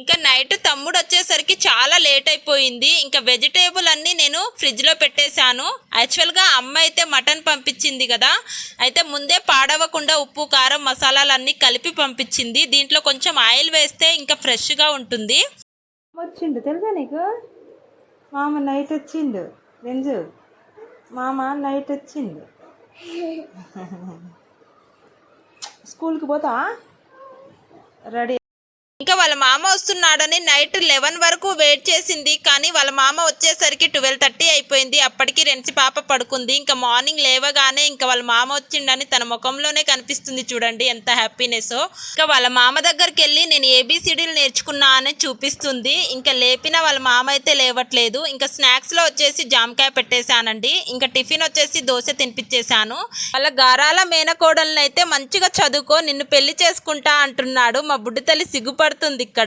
ఇంకా నైట్ తమ్ముడు వచ్చేసరికి చాలా లేట్ అయిపోయింది. ఇంకా వెజిటేబుల్ అన్నీ నేను ఫ్రిడ్జ్లో పెట్టేశాను. యాక్చువల్గా అమ్మ అయితే మటన్ పంపించింది కదా. అయితే ముందే పాడవకుండా ఉప్పు కారం మసాలాలు అన్నీ కలిపి పంపించింది. దీంట్లో కొంచెం ఆయిల్ వేస్తే ఇంకా ఫ్రెష్గా ఉంటుంది. వచ్చిండు తెలుసా నీకు? మామ నైట్ వచ్చిండు. రెంజు మామ నైట్ వచ్చిండు. స్కూల్కి పోతా రెడీ వస్తున్నాడని నైట్ లెవెన్ వరకు వెయిట్ చేసింది. కానీ వాళ్ళ మామ వచ్చేసరికి ట్వెల్వ్ థర్టీ అయిపోయింది. అప్పటికి రెంచి పాప పడుకుంది. ఇంకా మార్నింగ్ లేవగానే ఇంకా వాళ్ళ మామ వచ్చిండని తన ముఖంలోనే కనిపిస్తుంది చూడండి ఎంత హ్యాపీనెస్. ఇంకా వాళ్ళ మామ దగ్గరికి వెళ్ళి నేను ఏబిసిడీలు నేర్చుకున్నా అని చూపిస్తుంది. ఇంకా లేపిన వాళ్ళ మామ అయితే లేవట్లేదు. ఇంకా స్నాక్స్లో వచ్చేసి జామకాయ పెట్టేశానండి. ఇంకా టిఫిన్ వచ్చేసి దోశ తినిపించేశాను వాళ్ళ గారాల మేనకోడల్ని అయితే మంచిగా చదువుకో నిన్ను పెళ్ళి చేసుకుంటా అంటున్నాడు. మా బుడ్డి తల్లి సిగ్గుపడుతుంది ఇక్కడ.